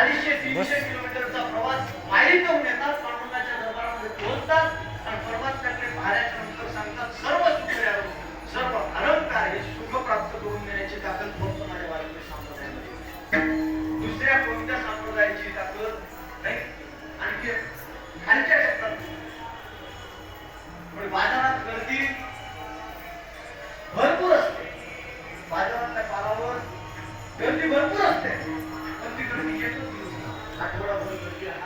अडीचशे तीनशे किलोमीटरचा प्रवास पायी होऊन येतात. पांडुरंगाच्या दरबारामध्ये पोहोचतात आणि परमात्म्याकडे पाहण्याच्या नंतर सांगतात सर्व दुसऱ्या सर्व अलंकार हे सुख प्राप्त करून देण्याची ताकद फक्त माझ्या भारतीय संप्रदायामध्ये दुसऱ्या कोणत्या संप्रदायाची ताकद नाही? आणखी खालच्या क्षेत्रात. पण बाजारात गर्दी भरपूर असते. बाजारातल्या पारावर गर्दी भरपूर असते. Thank you.